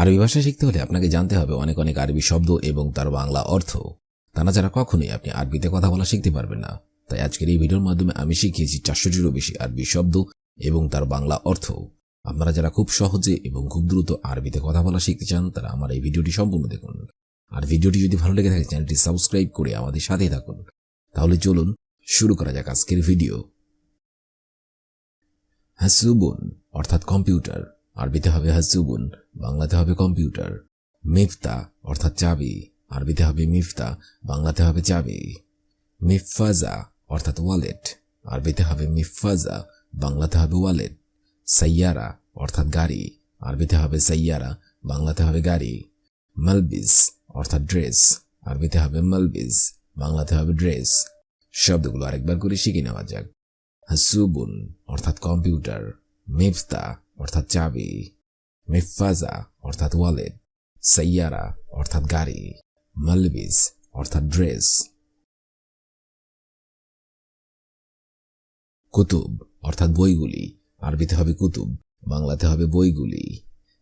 আরবি ভাষা শিখতে হলে আপনাকে জানতে হবে অনেক অনেক আরবি শব্দ এবং তার বাংলা অর্থ। তা না যারা কখনোই আপনি আরবিতে কথা বলা শিখতে পারবেন না। তাই আজকের এই ভিডিওর মাধ্যমে আমি শিখিয়েছি চারশোটিরও বেশি আরবি শব্দ এবং তার বাংলা অর্থ। আপনারা যারা খুব সহজে এবং খুব দ্রুত আরবিতে কথা বলা শিখতে চান, তারা আমার এই ভিডিওটি সম্পূর্ণ দেখুন। আর ভিডিওটি যদি ভালো লেগে থাকে, চ্যানেলটি সাবস্ক্রাইব করে আমাদের সাথেই থাকুন। তাহলে চলুন শুরু করা যাক আজকের ভিডিও। হাসুবুন অর্থাৎ কম্পিউটার। আরবিতে হবে হাসুবুন বাংলাতে হবে কম্পিউটার। মিফতা, অর্থাৎ চাবি। আরবিতে হবে মিফতা, বাংলাতে হবে চাবি। মিফাজা অর্থাৎ ওয়ালেট। আরবিতে হবে মিফাজা বাংলাতে হবে ওয়ালেট। সাইয়ারা, অর্থাৎ গাড়ি। আরবিতে হবে সাইয়ারা, বাংলাতে হবে গাড়ি। মালবিস, অর্থাৎ ড্রেস। আরবিতে হবে মালবিস, বাংলাতে হবে ড্রেস। শব্দগুলো আরেকবার করে শিখে নেওয়া যাক। হাসুবুন, অর্থাৎ কম্পিউটার। মিফতা অর্থাৎ চাবি মিফাজা অর্থাৎ ওয়ালেট সাইয়ারা অর্থাৎ গাড়ি, মালবিস অর্থাৎ ড্রেস কুতুব অর্থাৎ বইগুলি, আরবিতে হবে কুতুব, বাংলাতে হবে বইগুলি।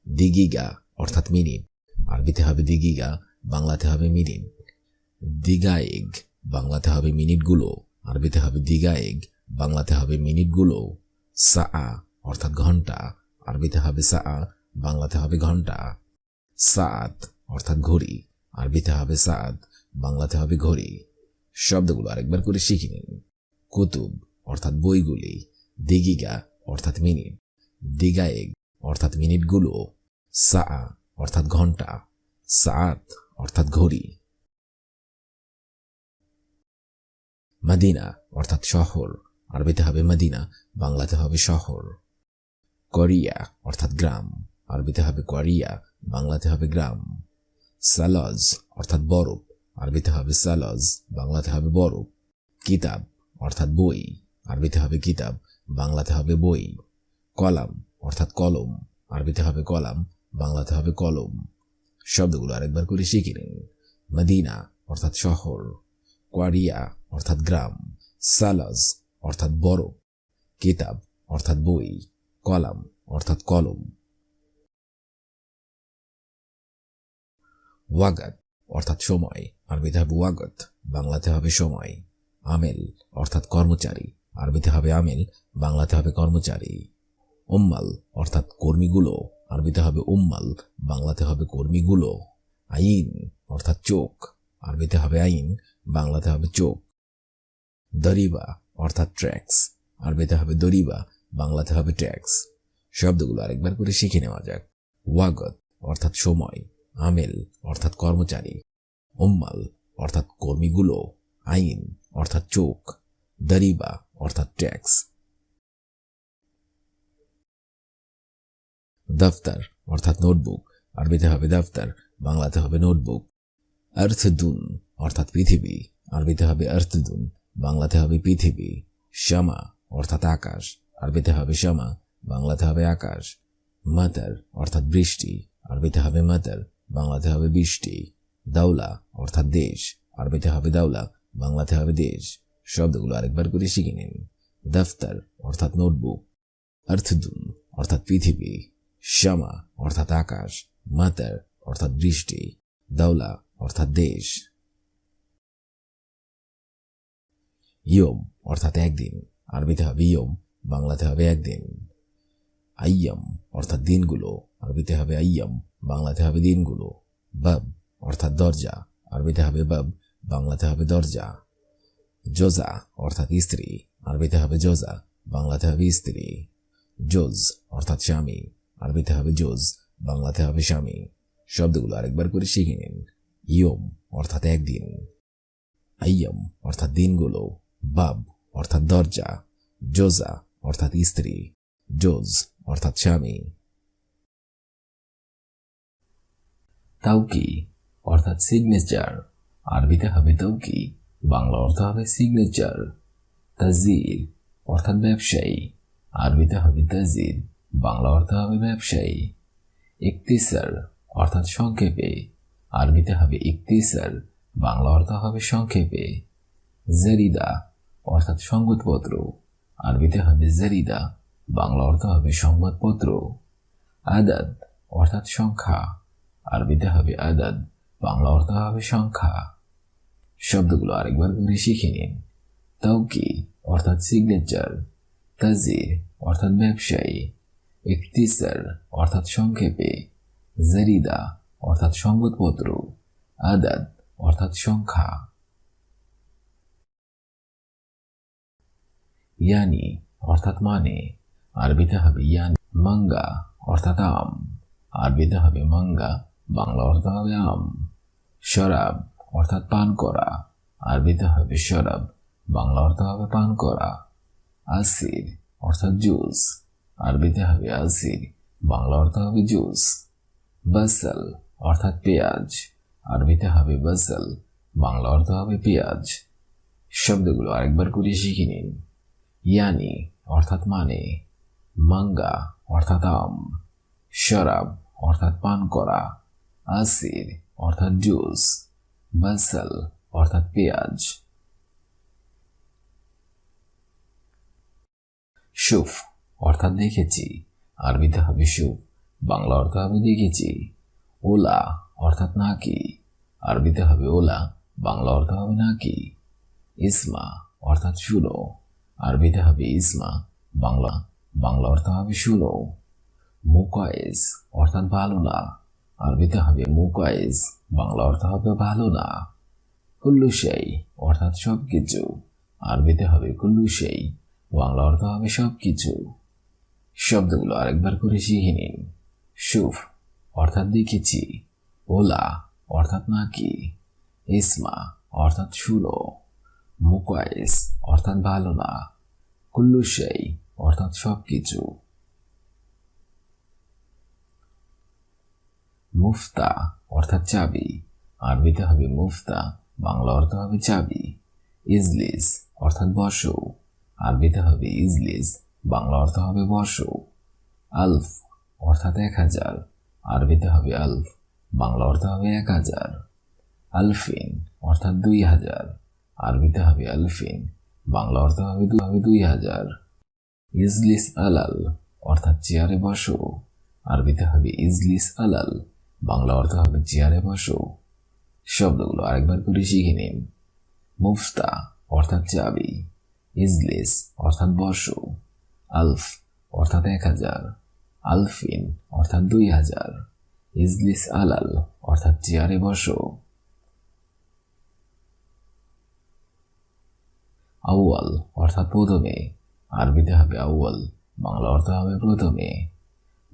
দিগিগা অর্থাৎ মিনিট, আরবিতে হবে দিগিগা, বাংলাতে হবে মিনিট। দিগায়েগ, বাংলাতে হবে মিনিটগুলো, আরবিতে হবে দিগায়েগ, বাংলাতে হবে মিনিটগুলো। সা অর্থাৎ ঘণ্টা আরবিতে হবে সা, বাংলাতে হবে ঘণ্টা। সাত, অর্থাৎ ঘড়ি। আরবিতে হবে সাত, বাংলাতে হবে ঘড়ি। শব্দগুলো আরেকবার করে শিখে নিন। কুতুব, অর্থাৎ বইগুলি। দিগিগা, অর্থাৎ মিনিট। দিগায়েগ, অর্থাৎ মিনিটগুলো। সা, অর্থাৎ ঘণ্টা। সাত, অর্থাৎ ঘড়ি। মদিনা, অর্থাৎ শহর। আরবিতে হবে মদিনা, বাংলাতে হবে শহর। কোরিয়া, অর্থাৎ গ্রাম। আরবিতে হবে কোরিয়া, বাংলাতে হবে গ্রাম। সালজ, অর্থাৎ বরফ। আরবিতে হবে সালজ, বাংলাতে হবে বরফ। কিতাব, অর্থাৎ বই। আরবিতে হবে কিতাব, বাংলাতে হবে বই। কলাম, অর্থাৎ কলম। আরবিতে হবে কলাম, বাংলাতে হবে কলম। শব্দগুলো আরেকবার করে শিখে নিন। মদিনা, অর্থাৎ শহর। কোয়ারিয়া, অর্থাৎ গ্রাম। সালাজ, অর্থাৎ বরফ। কিতাব, অর্থাৎ বই। কলাম, অর্থাৎ কলম। ওয়াগাত অর্থাৎ সময়, আরবিতে হবে ওয়াগত বাংলাতে হবে সময়। আমেল, অর্থাৎ কর্মচারী, আরবিতে হবে আমেল, বাংলাতে হবে কর্মচারী। উম্মাল, অর্থাৎ কর্মীগুলো, আরবিতে হবে উম্মাল, বাংলাতে হবে কর্মীগুলো। আইন, অর্থাৎ চোখ, আরবিতে হবে আইন, বাংলাতে হবে চোখ। দরিবা, অর্থাৎ ট্র্যাক্স, আরবিতে হবে দরিবা বাংলাতে হবে ট্যাক্স। শব্দগুলো আরেকবার করে শিখে নেওয়া যাক। ওয়াগত অর্থাৎ সময়, আমেল অর্থাৎ কর্মচারী উম্মাল অর্থাৎ কর্মীগুলো, আইন অর্থাৎ চোখ, দরিবা অর্থাৎ ট্যাক্স। দফতর অর্থাৎ নোটবুক, আরবিতে হবে দফতর, বাংলাতে হবে নোটবুক। আর্থদুন অর্থাৎ পৃথিবী, আরবিতে হবে আর্থদুন, বাংলাতে হবে পৃথিবী। শ্যামা অর্থাৎ আকাশ। আরবিতে হবে শ্যামা বাংলাতে হবে আকাশ। মাতার অর্থাৎ বৃষ্টি, আরবিতে হবে মাতার বাংলাতে হবে বৃষ্টি। দাউলা অর্থাৎ দেশ, আরবিতে হবে দাউলা বাংলাতে হবে দেশ। শব্দগুলো আরেকবার করে শিখে নিন। দফতর অর্থাৎ নোটবুক। আর্থদুন অর্থাৎ পৃথিবী। শ্যামা অর্থাৎ আকাশ। মাতার অর্থাৎ বৃষ্টি। দাউলা অর্থাৎ দেশ। ইয়ম অর্থাৎ একদিন। আরবিতে হবে ইয়ম। বাংলাতে হবে একদিন। আইয়াম, অর্থাৎ দিনগুলো। আরবিতে হবে আইয়াম, বাংলাতে হবে দিনগুলো। বাব, অর্থাৎ দরজা। আরবিতে হবে বাব, বাংলাতে হবে দরজা। জোজা, অর্থাৎ স্ত্রী। আরবিতে হবে জোজা, বাংলাতে হবে স্ত্রী। জোজ, অর্থাৎ স্বামী। আরবিতে হবে জোজ, বাংলাতে হবে স্বামী। শব্দগুলো আরেকবার করে শিখে নিন। ইয়ম, অর্থাৎ একদিন। আইয়ম, অর্থাৎ দিনগুলো। বাব, অর্থাৎ দরজা। জোজা অর্থাৎ স্ত্রী, জোজ, অর্থাৎ স্বামী। তাউকি অর্থাৎ সিগনেচার আরবিতে হবে তাউকি বাংলা অর্থ হবে সিগনেচার তাজির, অর্থাৎ ব্যবসায়ী। আরবিতে হবে তাজির, বাংলা অর্থ হবে ব্যবসায়ী। ইকতিসার, অর্থাৎ সংক্ষেপে। আরবিতে হবে ইকতিসার, বাংলা অর্থ হবে সংক্ষেপে। জেরিদা, অর্থাৎ সংবাদপত্র। আরবিতে হবে জেরিদা, বাংলা অর্থ হবে সংবাদপত্র। আদাদ অর্থাৎ সংখ্যা। আরবিতে হবে আদাদ, বাংলা অর্থ হবে সংখ্যা। শব্দগুলো আরেকবার করে শিখে নিন। তাওকি অর্থাৎ সিগনেচার তাজির অর্থাৎ ব্যবসায়ী, ইকতিসার অর্থাৎ সংক্ষেপে, জারিদা অর্থাৎ সংবাদপত্র, আদাদ অর্থাৎ সংখ্যা। ইয়ানি, অর্থাৎ মানে। আরবিতে হবে ইয়ান, মাঙ্গা, অর্থাৎ আম। আরবিতে হবে মাঙ্গা, বাংলা অর্থ হবে আম। শরাব, অর্থাৎ পান করা। আরবিতে হবে শরাব, বাংলা অর্থ হবে পান করা। আসির অর্থাৎ জুস। আরবিতে হবে আসির বাংলা অর্থ হবে জুস। বাসাল, অর্থাৎ পেঁয়াজ। আরবিতে হবে বাসাল, বাংলা অর্থ হবে পেঁয়াজ। শব্দগুলো আরেকবার করে শিখে নিন। ইয়ানি, অর্থাৎ মানে মাঙ্গা, অর্থাৎ আম, শরাব, অর্থাৎ পান করা আসির অর্থাৎ জুস, বাসাল, অর্থাৎ পেঁয়াজ। সুফ, অর্থাৎ দেখেছি। আরবিতে হবে সুফ, বাংলা অর্থ হবে দেখেছি। ওলা, অর্থাৎ নাকি। আরবিতে হবে ওলা, বাংলা অর্থ হবে নাকি। ইসমা, অর্থাৎ শুনো। আরবিতে হবে ইসমা, বাংলা বাংলা অর্থ হবে শুনো মুকায়েস অর্থাৎ ভালো না। আরবিতে হবে মুকায়েস বাংলা অর্থ হবে ভালো না। কুল্লুসাই অর্থাৎ সব কিছু আরবিতে হবে কুল্লুসাই বাংলা অর্থ হবে সব কিছু শব্দগুলো আরেকবার করে শিখে নিন। সুফ অর্থাৎ দেখেছি। ওলা অর্থাৎ নাকি। ইসমা অর্থাৎ শুনো মুকায়েস অর্থাৎ ভালো না। কুল্লুসাই অর্থাৎ সব কিছু মুফতা, অর্থাৎ চাবি। আরবিতে হবে মুফতা, বাংলা অর্থ হবে চাবি। ইজলিস, অর্থাৎ বসো। আরবিতে হবে ইজলিস, বাংলা অর্থ হবে বসো। আলফ, অর্থাৎ এক হাজার। আরবিতে হবে আলফ, বাংলা অর্থ হবে এক হাজার। আলফিন, অর্থাৎ দুই হাজার। আরবিতে হবে আলফিন, বাংলা অর্থ হবে দু- হবে দুই হাজার। ইজলিস আলাল, অর্থাৎ চেয়ারে বসো। আরবিতে হবে ইজলিস আলাল, বাংলা অর্থ হবে চেয়ারে বসো। শব্দগুলো আরেকবার করে শিখে নিন। মুফতা, অর্থাৎ চাবি। ইজলিস, অর্থাৎ বসো। আলফ, অর্থাৎ এক হাজার। আলফিন, অর্থাৎ দুই হাজার। ইজলিস আলাল, অর্থাৎ চেয়ারে বসো। আউয়াল অর্থাৎ প্রথমে, আরবিতে হবে আউয়াল, বাংলা অর্থ হবে প্রথমে।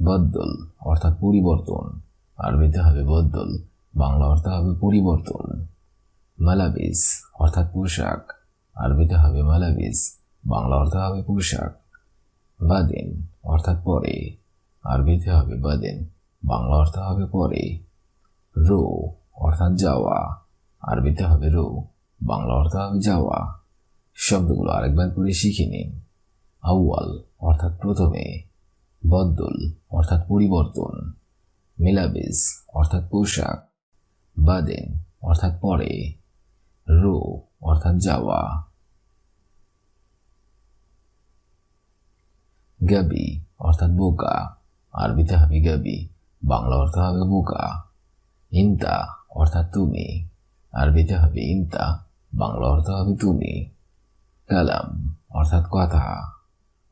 বদ্দল অর্থাৎ পরিবর্তন, আরবিতে হবে বদ্দল বাংলা অর্থ হবে পরিবর্তন। মালাবিস অর্থাৎ পোশাক, আরবিতে হবে মালাবিস, বাংলা অর্থ হবে পোশাক। বাদেন অর্থাৎ পরে, আরবিতে হবে বাদেন, বাংলা অর্থ হবে পরে। রো অর্থাৎ যাওয়া, আরবিতে হবে রো, বাংলা অর্থ হবে যাওয়া। শব্দগুলো আরেকবার করে শিখে নিন। আউয়াল অর্থাৎ প্রথমে বদল অর্থাৎ পরিবর্তন, মিলাবিস অর্থাৎ পোশাক, বাদেন অর্থাৎ পরে, রো অর্থাৎ যাওয়া, গাবি অর্থাৎ বোকা, আরবিতে হবে গাবি, বাংলা অর্থ হবে বোকা, ইন্তা অর্থাৎ তুমি, আরবিতে হবে ইন্তা, বাংলা অর্থ হবে তুমি। কালাম অর্থাৎ কথা।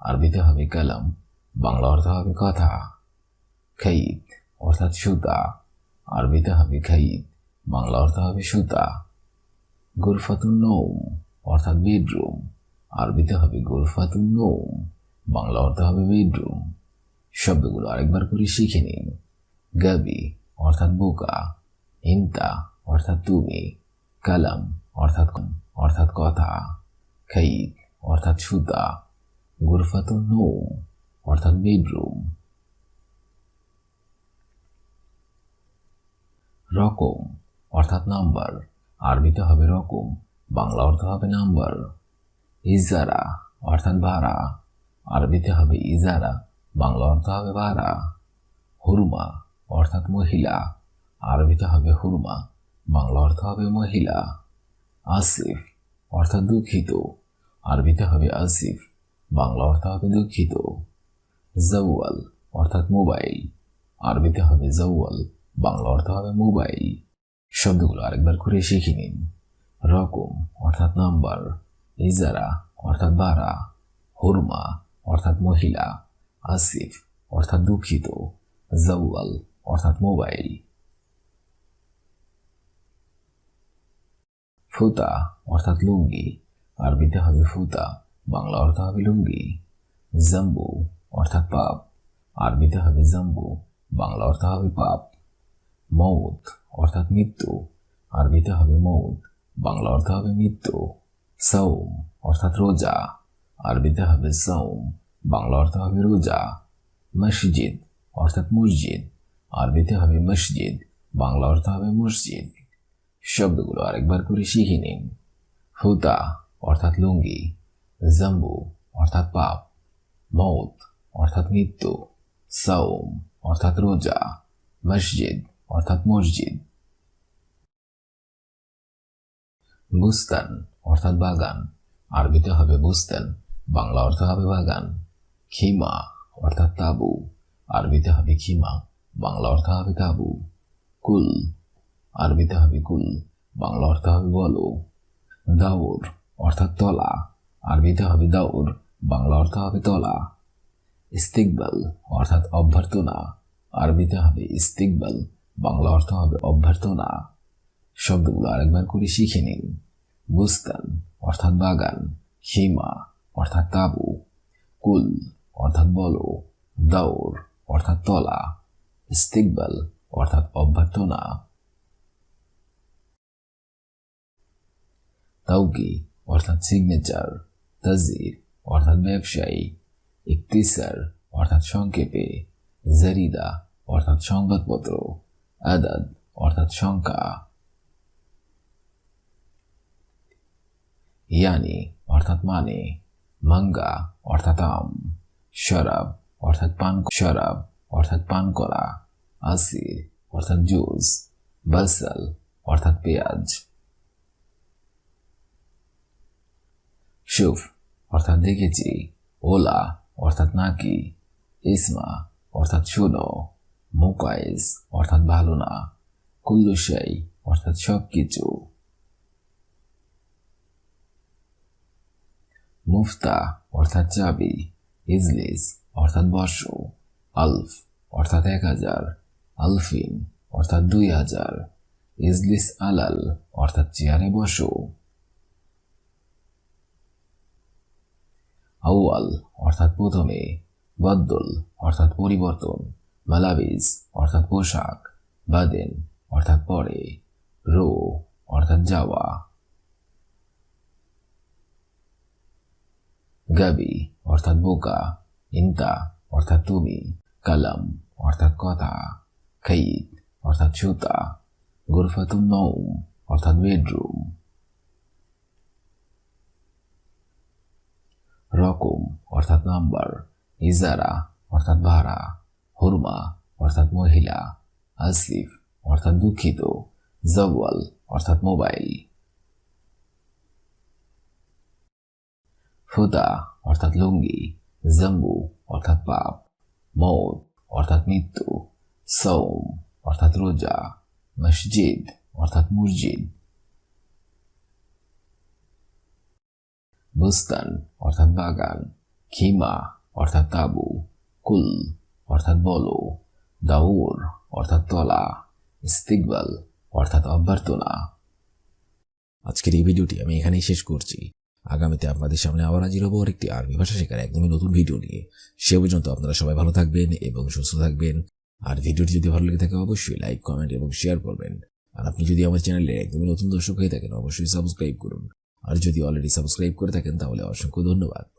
আরবিতে হবে কালাম, বাংলা অর্থ হবে কথা। খাইদ অর্থাৎ সুতা। আরবিতে হবে খাইদ, বাংলা অর্থ হবে সুতা। গুরফাতুন নৌম অর্থাৎ বেডরুম। আরবিতে হবে গুরফাতুন নৌম, বাংলা অর্থ হবে বেডরুম। শব্দগুলো আরেকবার করে শিখে নিন। গাবি অর্থাৎ বোকা, ইন্তা অর্থাৎ তুমি, কালাম অর্থাৎ অর্থাৎ কথা। খাইদ অর্থাৎ সুতা গুরফাতুন নৌম অর্থাৎ বেডরুম রকম অর্থাৎ নাম্বার আরবিতে হবে রকম বাংলা অর্থ হবে নাম্বার ইজারা অর্থাৎ ভাড়া আরবিতে হবে ইজারা বাংলা অর্থ হবে ভাড়া হুরমা অর্থাৎ মহিলা আরবিতে হবে হুরমা বাংলা অর্থ হবে মহিলা আসিফ অর্থাৎ দুঃখিত আরবিতে হবে আসিফ, বাংলা অর্থ হবে দুঃখিত। জওয়াল, অর্থাৎ মোবাইল। আরবিতে হবে জওয়াল, বাংলা অর্থ হবে মোবাইল। শব্দগুলো আরেকবার করে শিখে নিন। রকম, অর্থাৎ নাম্বার। ইজারা, অর্থাৎ ভাড়া হুরমা, অর্থাৎ মহিলা। আসিফ, অর্থাৎ দুঃখিত। জওয়াল, অর্থাৎ মোবাইল। ফুতা, অর্থাৎ লুঙ্গি। আরবিতে হবে ফুতা, বাংলা অর্থ হবে লুঙ্গি। জাম্বু অর্থাৎ পাপ। আরবিতে হবে জাম্বু, বাংলা অর্থ হবে পাপ। মৌত অর্থাৎ মৃত্যু। আরবিতে হবে মৌত, বাংলা অর্থ হবে মৃত্যু। সৌম অর্থাৎ রোজা। আরবিতে হবে সৌম, বাংলা অর্থ হবে রোজা। মসজিদ অর্থাৎ মসজিদ। আরবিতে হবে মসজিদ, বাংলা অর্থ হবে মসজিদ। শব্দগুলো আরেকবার করে শিখে নিন। হুতা অর্থাৎ লুঙ্গি, জাম্বু অর্থাৎ পাপ, মৌত অর্থাৎ মৃত্যু সৌম অর্থাৎ রোজা, মসজিদ অর্থাৎ মসজিদ। বুস্তান অর্থাৎ বাগান, আরবিতে হবে বুস্তান, বাংলা অর্থ হবে বাগান। খিমা অর্থাৎ তাবু, আরবিতে হবে খিমা, বাংলা অর্থ হবে তাবু। কুল, আরবিতে হবে কুল, বাংলা অর্থ হবে বলো। দাউর অর্থাৎ তলা। আরবিতে হবে দাউর, বাংলা অর্থ হবে তলা। ইস্তিকবাল অর্থাৎ অভ্যর্থনা। আরবিতে হবে ইস্তিকবাল, বাংলা অর্থ হবে অভ্যর্থনা। শব্দগুলো আরেকবার করে শিখে নিন। বুস্তান অর্থাৎ বাগান হিমা অর্থাৎ তাবু। কুল অর্থাৎ বলো, দাউর অর্থাৎ তলা। ইস্তিকবাল অর্থাৎ অভ্যর্থনা। তাউকি অর্থাৎ সিগনেচার তাজির, অর্থাৎ ব্যবসায়ী, ইকতিসার, অর্থাৎ সংক্ষেপে, জারিদা, অর্থাৎ সংবাদপত্র, আদাদ, অর্থাৎ সংখ্যা। ইয়ানি, অর্থাৎ মানে মাঙ্গা, অর্থাৎ আম। শরাব, অর্থাৎ পান শরাব, অর্থাৎ পান করা আসির অর্থাৎ জুস। বাসাল অর্থাৎ পেঁয়াজ। শুফ অর্থাৎ দেখেছি, ওলা, অর্থাৎ নাকি, ইসমা, অর্থাৎ শুনো মোকাইস অর্থাৎ ভালো না কুল্লুসাই অর্থাৎ সব কিছু। মুফতা, অর্থাৎ চাবি, ইজলিস, অর্থাৎ বর্ষ, আলফ, অর্থাৎ এক হাজার, আলফিন, অর্থাৎ দুই হাজার, ইজলিস আলাল, অর্থাৎ চেয়ারে বসো। আউয়াল অর্থাৎ প্রথমে, বদ্দল অর্থাৎ পরিবর্তন মালাবিজ অর্থাৎ পোশাক, বাদেন অর্থাৎ পরে, রো অর্থাৎ যাওয়া। গাবি অর্থাৎ বোকা, ইন্তা অর্থাৎ তুমি, কালাম অর্থাৎ কথা, খাইদ অর্থাৎ সুতা, গুরফাতুন নৌম অর্থাৎ বেডরুম। রকম, অর্থাৎ নাম্বার, ইজারা, অর্থাৎ ভাড়া, হুরমা, অর্থাৎ মহিলা, আসিফ, অর্থাৎ দুঃখিত, জওয়াল, অর্থাৎ মোবাইল। ফুদা অর্থাৎ লুঙ্গি, জাম্বু, অর্থাৎ পাপ মৌত অর্থাৎ মৃত্যু সৌম অর্থাৎ রোজা, মসজিদ, অর্থাৎ মসজিদ। বুস্তান অর্থাৎ বাগান. খিমা অর্থাৎ তাবু. কুল অর্থাৎ বলো. দাউর অর্থাৎ তলা. ইস্তিকবাল অর্থাৎ অভ্যর্থনা। আজকের এই ভিডিওটি আমি এখানেই শেষ করছি। আগামীতে আপনাদের সামনে আবার হাজির হব একটি আরবি ভাষা শেখার একদমই নতুন ভিডিও নিয়ে। সে পর্যন্ত আপনারা সবাই ভালো থাকবেন এবং সুস্থ থাকবেন। আর ভিডিওটি যদি ভালো লেগে থাকে, অবশ্যই লাইক কমেন্ট এবং শেয়ার করবেন। আর আপনি যদি আমার চ্যানেলে একদমই নতুন দর্শক হয়ে থাকেন, অবশ্যই সাবস্ক্রাইব করুন। আর যদি অলরেডি সাবস্ক্রাইব করে থাকেন তাহলে অসংখ্য ধন্যবাদ।